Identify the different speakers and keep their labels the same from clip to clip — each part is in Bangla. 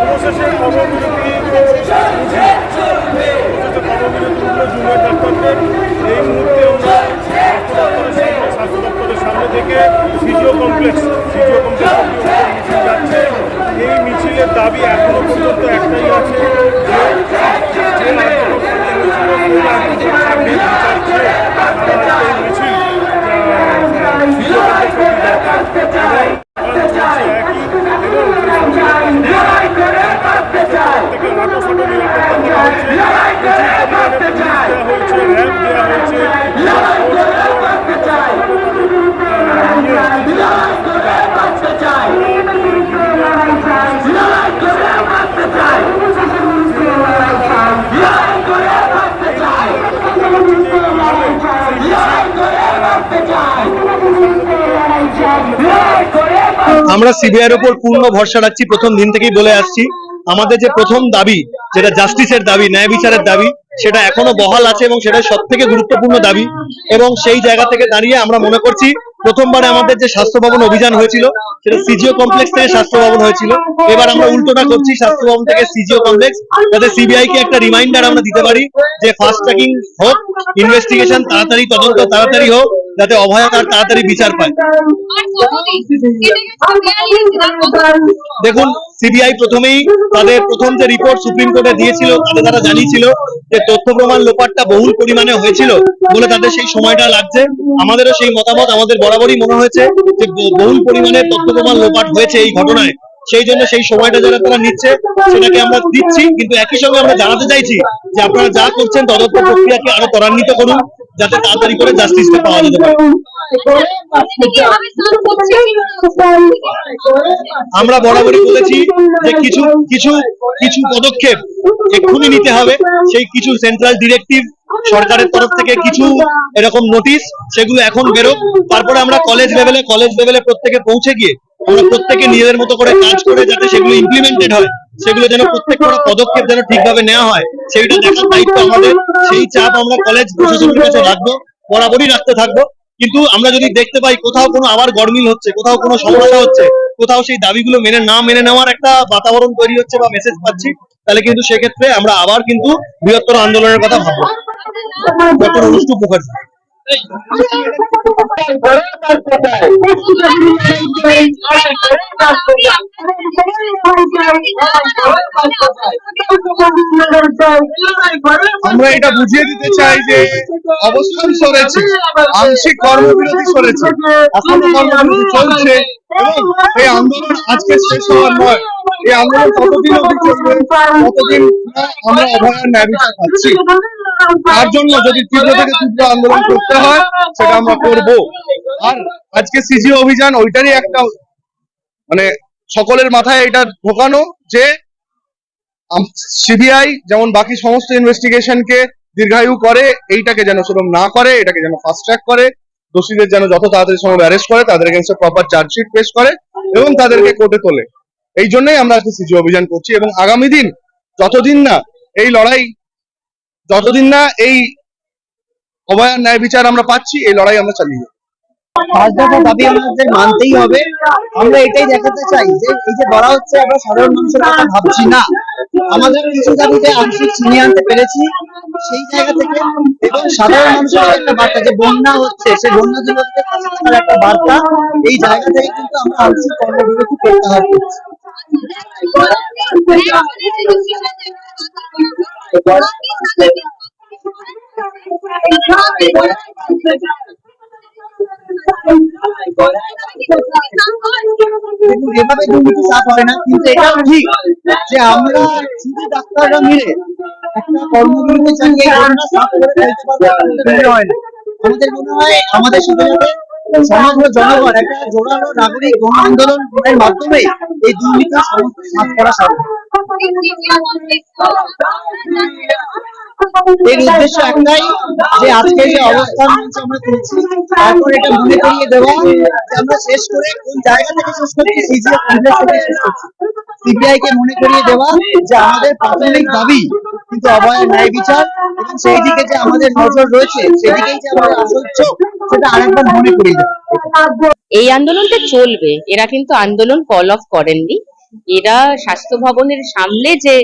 Speaker 1: অবশেষে কর্মবিরতি অবশেষে কর্মবিরতি হলো জুনিয়র ডাক্তারদের এই মুহূর্তে আমরা স্বাস্থ্য দপ্তরের সামনে থেকে ফিজিও কমপ্লেক্স ফিজিও কমপ্লেক্স যাচ্ছে। এই মিছিলের দাবি এখনও পর্যন্ত একটাই আছে যে যে আন্দোলন কর্মসূচি ছিল, সেই আন্দোলন সামনে বিচার চেয়ে তারা এই মিছিল আহ, সিজিও কমপ্লেক্স অবধি যাচ্ছে। এবং চলছে একই এবং থেকে নাটোফাটো নিরাপত্তা করা হয়েছে প্রচুর পরিমাণে পুলিশ দেওয়া হয়েছে র্যাব দেওয়া হয়েছে
Speaker 2: আমরা সিবিআইয়ের উপর পূর্ণ ভরসা রাখছি, প্রথম দিন থেকেই বলে আসছি। আমাদের যে প্রথম দাবি, যেটা জাস্টিসের দাবি, ন্যায় বিচারের দাবি, সেটা এখনও বহাল আছে এবং সেটা সব থেকে গুরুত্বপূর্ণ দাবি। এবং সেই জায়গা থেকে দাঁড়িয়ে আমরা মনে করছি, প্রথমবারে আমাদের যে স্বাস্থ্য ভবন অভিযান হয়েছিল, সেটা সিজিও কমপ্লেক্স থেকে স্বাস্থ্য ভবন হয়েছিল। এবার আমরা উল্টোটা করছি, স্বাস্থ্য ভবন থেকে সিজিও কমপ্লেক্স যাতে সিবিআই কে একটা রিমাইন্ডার আমরা দিতে পারি যে ফাস্ট ট্র্যাকিং হোক ইনভেস্টিগেশন তাড়াতাড়ি, তদন্ত তাড়াতাড়ি হোক যাতে অভয়া তার তাড়াতাড়ি বিচার পায়। দেখুন সিবিআই প্রথমেই তাদের প্রথম যে রিপোর্ট সুপ্রিম কোর্টে দিয়েছিল তাদের তারা জানিয়েছিল যে তথ্য প্রমাণ লোপাটটা বহুল পরিমাণে হয়েছিল বলে তাদের সেই সময়টা লাগছে। আমাদেরও সেই মতামত আমাদের বরাবরই মনে হয়েছে যে বহুল পরিমাণে তথ্য প্রমাণ লোপাট হয়েছে এই ঘটনায়। সেই জন্য সেই সময়টা যারা তারা নিচ্ছে, সেটাকে আমরা দিচ্ছি। কিন্তু একই সঙ্গে আমরা জানাতে চাইছি যে আপনারা যা করছেন, তদন্ত প্রক্রিয়াকে আরও ত্বরান্বিত করুন, যাতে তাড়াতাড়ি করে জাস্টিসটা পাওয়া যেতে পারে। আমরা বরাবরই বলেছি যে কিছু কিছু কিছু পদক্ষেপ এক্ষুনি নিতে হবে। সেই কিছু সেন্ট্রাল ডিরেক্টিভ সরকারের তরফ থেকে কিছু এরকম নোটিশ সেগুলো এখন বেরোক। তারপরে আমরা কলেজ লেভেলে কলেজ লেভেলে প্রত্যেকে পৌঁছে গিয়ে আমরা প্রত্যেকে নিজেদের মতো করে কাজ করে যাতে সেগুলো ইমপ্লিমেন্টেড হয়, সেগুলো যেন প্রত্যেকটা পদক্ষেপ যেন ঠিকভাবে নেওয়া হয়, সেইটা দেখার দায়িত্ব আমাদের। সেই চাপ আমরা কলেজ প্রশাসনের কাছে রাখব, বরাবরই রাখতে থাকব। কিন্তু আমরা যদি দেখতে পাই কোথাও কোনো আবার গরমিল হচ্ছে, কোথাও কোনো সমস্যা হচ্ছে, কোথাও সেই দাবিগুলো মেনে না মেনে নেওয়ার একটা বাতাবরণ তৈরি হচ্ছে বা মেসেজ পাচ্ছি, তাহলে কিন্তু সেক্ষেত্রে আমরা আবার কিন্তু বৃহত্তর আন্দোলনের কথা ভাববো। ডক্টর অনুষ্ঠু মুখার্জি
Speaker 3: আমরা এটা বুঝিয়ে দিতে চাই যে অবস্থান সরেছে, আংশিক কর্মবিরতি সরেছে কর্মবিরতি চলছে এই আন্দোলন আজকে শেষ হওয়ার নয়। এই আন্দোলন কতদিন কতদিন আমরা অভয়ার ন্যায় পাচ্ছি তার জন্য যদি তীব্র থেকে তীব্র আন্দোলন করতে হয় সেটা আমরা করব। আর আজকে সিজি অভিযান ওইটারই একটা মানে সকলের মাথায় এটা ঢোকানো যে সিবিআই যেমন বাকি সমস্ত ইনভেস্টিগেশনকে দীর্ঘায়ু করে এইটাকে যেন সেরকম না করে এটাকে যেন ফাস্ট ট্র্যাক করে দোষীদের যেন যত তাড়াতাড়ি সম্ভব অ্যারেস্ট করে তাদের এগেনস্টে প্রপার চার্জশিট পেশ করে এবং তাদেরকে কোর্টে তোলে। এই জন্যই আমরা আজকে সিজি অভিযান করছি এবং আগামী দিন যতদিন না এই লড়াই যতদিন না এই অভয়ার ন্যায় বিচার আমরা পাচ্ছি, এই লড়াই আমরা চালিয়ে
Speaker 4: দাবি আমাদের মানতেই হবে। আমরা এটাই দেখাতে চাই যে, এই যে বলা হচ্ছে আমরা সাধারণ মানুষের কথা ভাবছি না। আমাদের কিছু দাবিতে আংশিক ছিনিয়ে আনতে পেরেছি। সেই জায়গা থেকে এবং সাধারণ মানুষের একটা বার্তা যে, বন্যা হচ্ছে, সেই বন্যা একটা বার্তা। এই জায়গা থেকে কিন্তু আমরা আংশিক কর্মবিরতি এভাবে দুর্নীতি চাপ হয় না, কিন্তু ঠিক যে আমরা শুধু ডাক্তাররা মিলে আমাদের মনে হয় আমাদের সাথে সমাজ জনগণ, একটা জোরালো নাগরিক গণ আন্দোলনের মাধ্যমে এই দুর্নীতি সাফ করা সম্ভব। এর উদ্দেশ্য একটাই যে আজকে যে অবস্থান আমরা তুলছি তারপর এটা মনে করিয়ে আমরা শেষ করে কোন জায়গা থেকে শেষ করছি করছি। সিবিআই কে মনে করিয়ে দেওয়া যে আমাদের প্রাথমিক দাবি, কিন্তু ন্যায় বিচার, এবং সেই দিকে যে আমাদের নজর রয়েছে, সেদিকেই যে আমাদের আসল চোখ, সেটা আরেকবার মনে করিয়ে দেওয়া।
Speaker 5: এই আন্দোলনটা চলবে, এরা কিন্তু আন্দোলন কল অফ করেননি। এরা স্বাস্থ্য ভবনের সামনে যে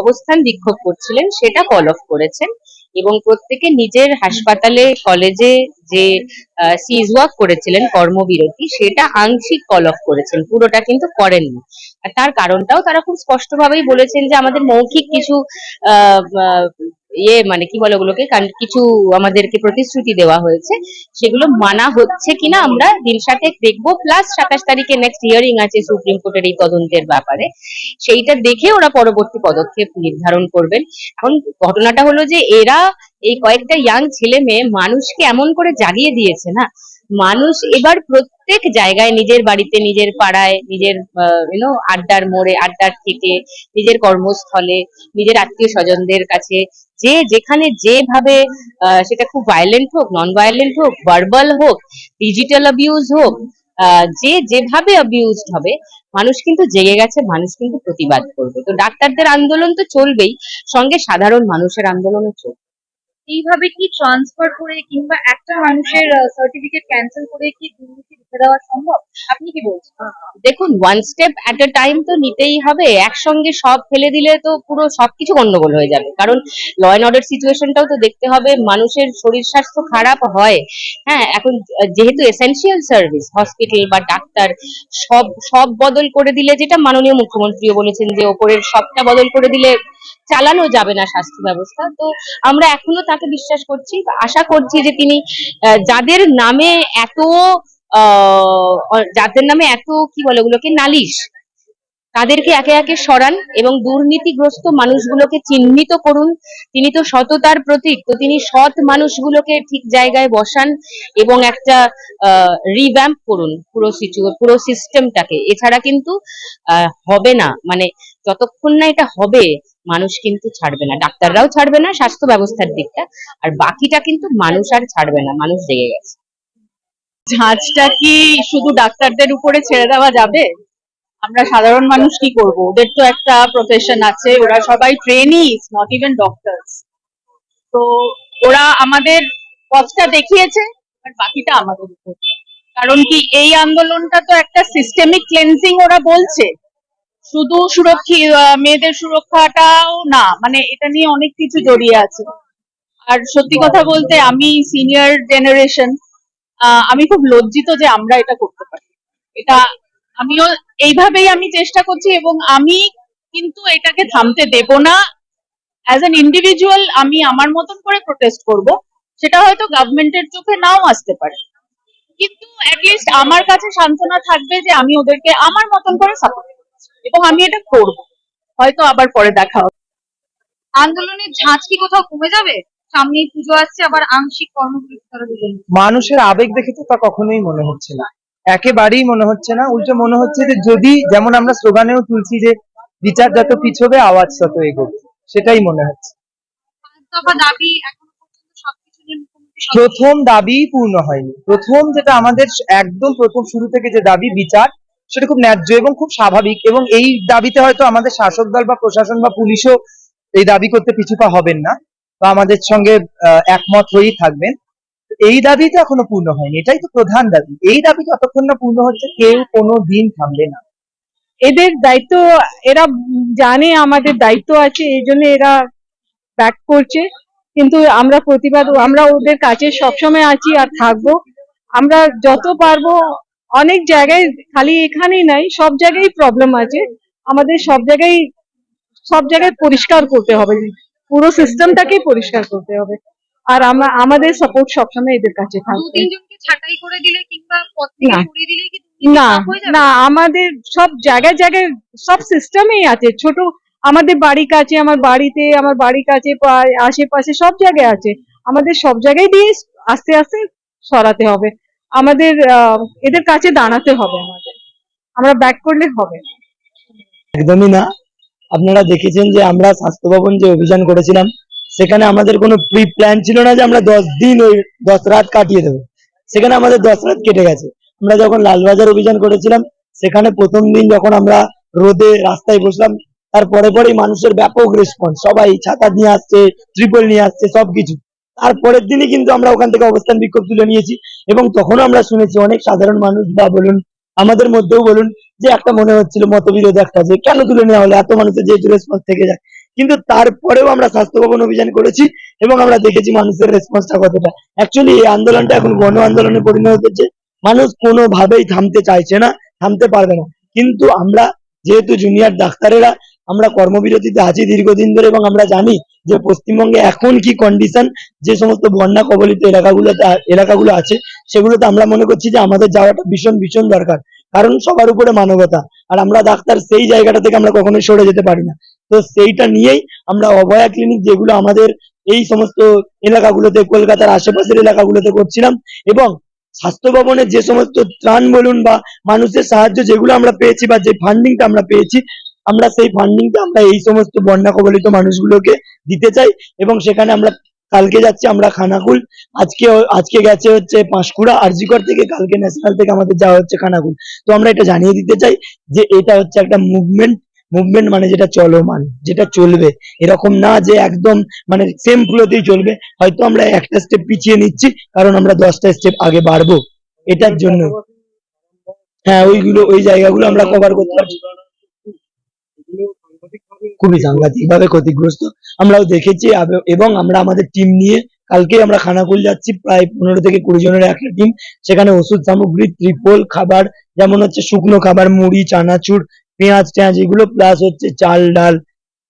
Speaker 5: অবস্থান বিক্ষোভ করছিলেন, সেটা কল অফ করেছেন এবং প্রত্যেকে নিজের হাসপাতালে কলেজে যে সিজ ওয়াক করেছিলেন কর্মবিরতি, সেটা আংশিক কল অফ করেছেন। পুরোটা কিন্তু করেননি। তার কারণটাও তারা খুব স্পষ্টভাবেই বলেছেন যে, আমাদের মৌখিক কিছু ইয়ে মানে কি বলে ওগুলোকে কিছু আমাদেরকে প্রতিশ্রুতি দেওয়া হয়েছে। সেগুলো মানা হচ্ছে কিনা আমরা দিন সাথে দেখব। প্লাস সাতাশ তারিখে নেক্সট হিয়ারিং আছে সুপ্রিম কোর্টের এই তদন্তের ব্যাপারে। সেইটা দেখে ওরা পরবর্তী পদক্ষেপ নির্ধারণ করবেন। এখন ঘটনাটা হলো যে এরা এই কয়েকটা ইয়াং ছেলে মেয়ে মানুষকে এমন করে জাগিয়ে দিয়েছে না? মানুষ এবার প্রত্যেক জায়গায় নিজের বাড়িতে, নিজের পাড়ায়, নিজের ইউনো আড্ডার মোড়ে, আড্ডার থেকে, নিজের কর্মস্থলে, নিজের আত্মীয় স্বজনদের কাছে যে যেখানে যেভাবে সেটা খুব ভায়োলেন্ট হোক নন ভায়োলেন্ট হোক ভার্বাল হোক ডিজিটাল অ্যাবিউজ হোক যে যেভাবে অ্যাবিউজড হবে, মানুষ কিন্তু জেগে গেছে, মানুষ কিন্তু প্রতিবাদ করবে। তো ডাক্তারদের আন্দোলন তো চলবেই, সঙ্গে সাধারণ মানুষের আন্দোলনও চলবে।
Speaker 6: এইভাবে কি ট্রান্সফার করে কিংবা একটা মানুষের সার্টিফিকেট ক্যান্সেল করে কি দুর্নীতি দেওয়া সম্ভব? আপনি কি বলছেন?
Speaker 5: দেখুন one step at a time তো নিতেই হবে। একসঙ্গে সব ফেলে দিলে তো পুরো সবকিছু গন্ডগোল হয়ে যাবে। কারণ ল অ্যান্ড অর্ডার সিচুয়েশনটাও তো দেখতে হবে, মানুষের শরীর স্বাস্থ্য খারাপ হয়। হ্যাঁ এখন যেহেতু এসেনশিয়াল সার্ভিস হসপিটাল বা ডাক্তার, সব সব বদল করে দিলে যেটা মাননীয় মুখ্যমন্ত্রীও বলেছেন যে ওপরের সবটা বদল করে দিলে চালানো যাবে না স্বাস্থ্য ব্যবস্থা। তো আমরা এখনও তাকে বিশ্বাস করছি আশা করছি যে তিনি যাদের নামে এত যাদের নামে এত, কি বলে ওগুলোকে, নালিশ, তাদেরকে একে একে সরান এবং দুর্নীতিগ্রস্ত মানুষগুলোকে চিহ্নিত করুন। তিনি তো সততার প্রতীক, তো তিনি সৎ মানুষগুলোকে ঠিক জায়গায় বসান এবং একটা রিভ্যাম্প করুন পুরো সিচু পুরো সিস্টেমটাকে এছাড়া কিন্তু হবে না। মানে যতক্ষণ না এটা হবে, মানুষ কিন্তু ছাড়বে না। ডাক্তাররাও ছাড়বে না, স্বাস্থ্য ব্যবস্থার দিকটা। আর বাকিটা কিন্তু মানুষ আর ছাড়বে না, মানুষ জেগে গেছে।
Speaker 7: ঝাঁজটা কি শুধু ডাক্তারদের উপরে ছেড়ে দেওয়া যাবে? আমরা সাধারণ মানুষ কি করব? ওদের তো একটা প্রফেশন আছে ওরা সবাই ট্রেনিস নট ইভেন ডক্টরস তো ওরা আমাদের পথটা দেখিয়েছে আর বাকিটা আমাদের উপর। কারণ কি এই আন্দোলনটা তো একটা সিস্টেমিক ক্লেন্সিং ওরা বলছে। শুধু সুরক্ষিত মেয়েদের সুরক্ষাটাও না মানে এটা নিয়ে অনেক কিছু জড়িয়ে আছে। আর সত্যি কথা বলতে আমি সিনিয়র জেনারেশন আমি খুব লজ্জিত যে আমরা এটা করতে পারি। এটা আমিও এইভাবেই আমি চেষ্টা করছি এবং আমি কিন্তু এটাকে থামতে দেব না। অ্যাজ অ্যান ইন্ডিভিজুয়াল আমি আমার মতন করে প্রোটেস্ট করব। সেটা হয়তো গভর্নমেন্টের চোখে নাও আসতে পারে। কিন্তু অ্যাটলিস্ট আমার কাছে সান্ত্বনা থাকবে যে আমি ওদেরকে আমার মতন করে সাপোর্ট করছি এবং আমি এটা করব। হয়তো আবার পরে দেখা হবে।
Speaker 6: আন্দোলনের ঝাঁজ কি কোথাও কমে যাবে? সামনেই পুজো আসছে আবার আংশিক তারা দিলেন।
Speaker 4: মানুষের আবেগ দেখে তো তা কখনোই মনে হচ্ছে না। একেবারেই মনে হচ্ছে না। উল্টো মনে হচ্ছে যে যদি যেমন আমরা স্লোগানেও তুলছি যে বিচার যত পিছবে আওয়াজ তত এগোবে। সেটাই মনে হচ্ছে।
Speaker 6: দাবি এখনও পর্যন্ত সবকিছু নিয়ে মুখ্যমন্ত্রী সব-
Speaker 4: প্রথম দাবি পূর্ণ হয়নি। প্রথম যেটা আমাদের একদম প্রথম শুরু থেকে যে দাবি বিচার সেটা খুব ন্যায্য এবং খুব স্বাভাবিক। এবং এই দাবিতে হয়তো আমাদের শাসক দল বা প্রশাসন বা পুলিশও এই দাবি করতে পিছুপা হবেন না। বা আমাদের সঙ্গে একমত হয়েই থাকবেন। এই দাবি তো এখনও পূর্ণ হয়নি। এটাই তো প্রধান দাবি। এই দাবি যতক্ষণ না পূর্ণ হচ্ছে, কেউ কোনো দিন থামবে না।
Speaker 7: এদের দায়িত্ব, এরা জানে আমাদের দায়িত্ব আছে, এই জন্য এরা ব্যাক করছে। কিন্তু আমরা প্রতিবাদ, আমরা ওদের কাছে সবসময় আছি আর থাকব। আমরা যত পারব, অনেক জায়গায় খালি এখানেই নাই, সব জায়গায় প্রবলেম আছে। আমাদের সব জায়গায় সব জায়গায় পরিষ্কার করতে হবে। পুরো সিস্টেমটাকেই পরিষ্কার করতে হবে। আর আমরা আমাদের সাপোর্ট সবসময় এদের কাছে থাকবে।
Speaker 6: তিনজনকে ছাঁটাই করে দিলে কিংবা থেকে
Speaker 7: না।
Speaker 6: সরিয়ে দিলেই কি
Speaker 7: না আমাদের সব জায়গায় জায়গায় সব সিস্টেমেই আছে। ছোট আমাদের বাড়ির কাছে আমার বাড়িতে আমার বাড়ির কাছে আশেপাশে সব জায়গায় আছে। আমাদের সব জায়গায় দিয়ে আস্তে আস্তে সরাতে হবে। আমাদের আহ, এদের কাছে দাঁড়াতে হবে আমাদের। আমরা ব্যাক করলে হবে
Speaker 8: একদমই না। আপনারা দেখেছেন যে আমরা স্বাস্থ্য ভবন যে অভিযান করেছিলাম, সেখানে আমাদের কোনো প্রি প্ল্যান ছিল না যে আমরা দশ দিন ওই দশ রাত কাটিয়ে দেবো। সেখানে আমাদের দশ রাত কেটে গেছে। আমরা যখন লালবাজার অভিযান করেছিলাম, সেখানে প্রথম দিন যখন আমরা রোদে রাস্তায় বসলাম, তার পরে পরেই মানুষের ব্যাপক রেসপন্স সবাই ছাতা নিয়ে আসছে, ত্রিপল নিয়ে আসছে সবকিছু তারপরের দিনই কিন্তু আমরা ওখান থেকে অবস্থান বিক্ষোভ তুলে নিয়েছি এবং তখনও আমরা শুনেছি অনেক সাধারণ মানুষ বা বলুন, আমাদের মধ্যেও বলুন যে একটা মনে হচ্ছিল মতবিরোধ একটা, যে কেন তুলে নেওয়া হলো? এত মানুষের যেহেতু রেসপন্স থেকে যায়। কিন্তু তারপরেও আমরা স্বাস্থ্য ভবন অভিযান করেছি এবং আমরা দেখেছি মানুষের রেসপন্সটা কতটা। অ্যাকচুয়ালি এই আন্দোলনটা এখন গণ আন্দোলনে পরিণত হচ্ছে মানুষ কোনোভাবেই থামতে চাইছে না, থামতে পারবে না। কিন্তু আমরা যেহেতু জুনিয়র ডাক্তারেরা, আমরা কর্মবিরতিতে আছি দীর্ঘদিন ধরে এবং আমরা জানি যে পশ্চিমবঙ্গে এখন কি কন্ডিশন যে সমস্ত বন্যা কবলিত এলাকাগুলোতে, এলাকাগুলো আছে, সেগুলোতে আমরা মনে করছি যে আমাদের যাওয়াটা ভীষণ ভীষণ দরকার। কারণ সবার উপরে মানবতা। আর আমরা ডাক্তার সেই জায়গাটা থেকে আমরা কখনোই সরে যেতে পারি না। তো সেইটা নিয়েই আমরা অভয়া ক্লিনিক যেগুলো আমাদের এই সমস্ত এলাকাগুলোতে, কলকাতার আশেপাশের এলাকাগুলোতে করছিলাম এবং স্বাস্থ্য ভবনের যে সমস্ত ত্রাণ বলুন বা মানুষের সাহায্য যেগুলো আমরা পেয়েছি বা যে ফান্ডিংটা আমরা পেয়েছি, আমরা সেই ফান্ডিংটা আমরা এই সমস্ত বন্যা কবলিত মানুষগুলোকে দিতে চাই এবং সেখানে আমরা কালকে যাচ্ছি আমরা খানাকুল। আজকে আজকে গেছে হচ্ছে পাঁশকুড়া, আরজিকর থেকে কালকে ন্যাশনাল থেকে আমাদের যাওয়া হচ্ছে খানাকুল। তো আমরা এটা জানিয়ে দিতে চাই যে এটা হচ্ছে একটা মুভমেন্ট মুভমেন্ট মানে যেটা চলমান, যেটা চলবে। এরকম না যে একদম মানে সেম ফ্লোতেই চলবে। হয়তো আমরা একটা স্টেপ পিছিয়ে নিচ্ছি, কারণ আমরা দশটা স্টেপ আগে বাড়বো। এটার জন্য। হ্যাঁ ওইগুলো, ওই জায়গাগুলো আমরা কভার করতে পারছি। খুবই সাংঘাতিক ভাবে ক্ষতিগ্রস্ত। আমরাও দেখেছি এবং আমরা আমাদের টিম নিয়ে কালকে আমরা খানাকুল যাচ্ছি, প্রায় পনেরো থেকে কুড়ি জনের একটা টিম সেখানে ওষুধ সামগ্রী ত্রিপল খাবার, যেমন হচ্ছে শুকনো খাবার, মুড়ি, চানাচুর, পেঁয়াজ টেঁয়াজ এগুলো প্লাস হচ্ছে চাল, ডাল।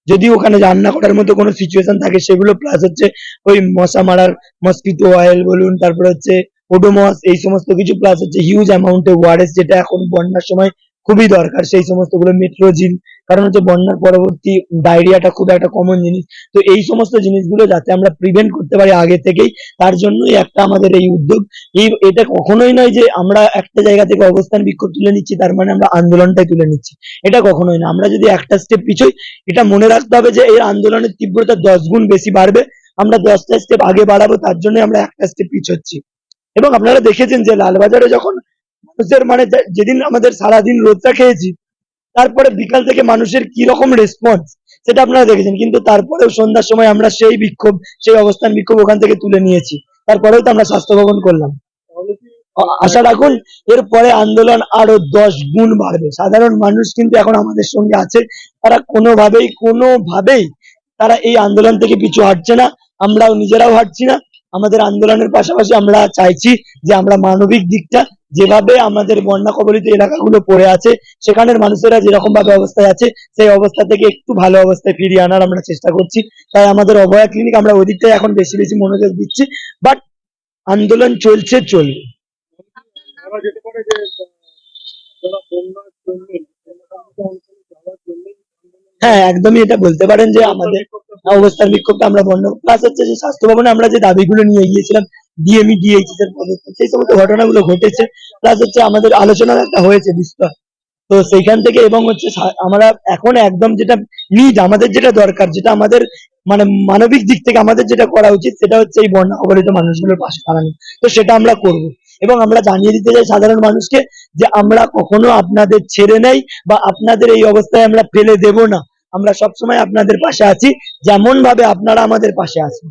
Speaker 8: যদি ওখানে রান্না করার মতো কোনো সিচুয়েশন থাকে, সেগুলো প্লাস হচ্ছে ওই মশা মারার মসকিটো অয়েল বলুন, তারপরে হচ্ছে ওডোমস এই সমস্ত কিছু প্লাস হচ্ছে হিউজ অ্যামাউন্টে ওয়ারেস যেটা এখন বন্যার সময় খুবই দরকার। সেই সমস্তগুলো মেট্রোজিন কারণ হচ্ছে বন্যার পরবর্তী ডায়রিয়াটা খুব একটা কমন জিনিস। তো এই সমস্ত জিনিসগুলো যাতে আমরা প্রিভেন্ট করতে পারি আগে থেকেই, তার জন্যই একটা আমাদের এই উদ্যোগ। এই এটা কখনোই নয় যে আমরা একটা জায়গা থেকে অবস্থান বিক্ষোভ তুলে নিচ্ছি, তার মানে আমরা আন্দোলনটাই তুলে নিচ্ছি। এটা কখনোই না আমরা যদি একটা স্টেপ পিছোই, এটা মনে রাখতে হবে যে এই আন্দোলনের তীব্রতা দশ গুণ বেশি বাড়বে। আমরা দশটা স্টেপ আগে বাড়াবো, তার জন্য আমরা একটা স্টেপ পিছোচ্ছি। এবং আপনারা দেখেছেন যে লালবাজারে যখন মানুষের মানে যেদিন আমাদের সারাদিন রোদটা খেয়েছি তারপরে বিকাল থেকে মানুষের কি রকম রেসপন্স সেটা আপনারা দেখেছেন। কিন্তু তারপরেও সন্ধ্যার সময় আমরা সেই বিক্ষোভ, সেই অবস্থান বিক্ষোভ ওখান থেকে তুলে নিয়েছি। তারপরেও তো আমরা স্বাস্থ্য ভবন করলাম। আশা রাখুন, এরপরে আন্দোলন আরও দশ গুণ বাড়বে। সাধারণ মানুষ কিন্তু এখন আমাদের সঙ্গে আছে। তারা কোনোভাবেই কোনোভাবেই তারা এই আন্দোলন থেকে পিছু হাঁটছে না। আমরাও নিজেরাও হাঁটছি না। আমাদের আন্দোলনের পাশাপাশি আমরা চাইছি যে আমরা মানবিক দিকটা যেভাবে আমাদের বন্যা কবলিত এলাকাগুলো পড়ে আছে সেখানের মানুষেরা যেরকম ভাবে অবস্থায় আছে সেই অবস্থা থেকে একটু ভালো অবস্থায় ফিরিয়ে আনার আমরা চেষ্টা করছি। তাই আমাদের অভয়া ক্লিনিক আমরা ওই এখন বেশি বেশি মনোযোগ দিচ্ছি বাট আন্দোলন চলছে চলবে। হ্যাঁ একদমই এটা বলতে পারেন যে আমাদের অবস্থার বিক্ষোভটা আমরা বন্ধ প্লাস হচ্ছে যে স্বাস্থ্য ভবনে আমরা যে দাবিগুলো নিয়ে গিয়েছিলাম ডিএমই ডিএইচএস এর পদক্ষেপ, সেই সমস্ত ঘটনাগুলো ঘটেছে প্লাস হচ্ছে আমাদের আলোচনা একটা হয়েছে বিস্তর। তো সেইখান থেকে এবং হচ্ছে আমরা এখন একদম যেটা নিড আমাদের যেটা দরকার, যেটা আমাদের মানে মানবিক দিক থেকে আমাদের যেটা করা উচিত, সেটা হচ্ছে এই বন্যা কবলিত মানুষগুলোর পাশে দাঁড়ানো। তো সেটা আমরা করব। এবং আমরা জানিয়ে দিতে চাই সাধারণ মানুষকে যে আমরা কখনো আপনাদের ছেড়ে নেই বা আপনাদের এই অবস্থায় আমরা ফেলে দেব না। আমরা সবসময় আপনাদের পাশে আছি যেমন ভাবে আপনারা আমাদের পাশে আছেন।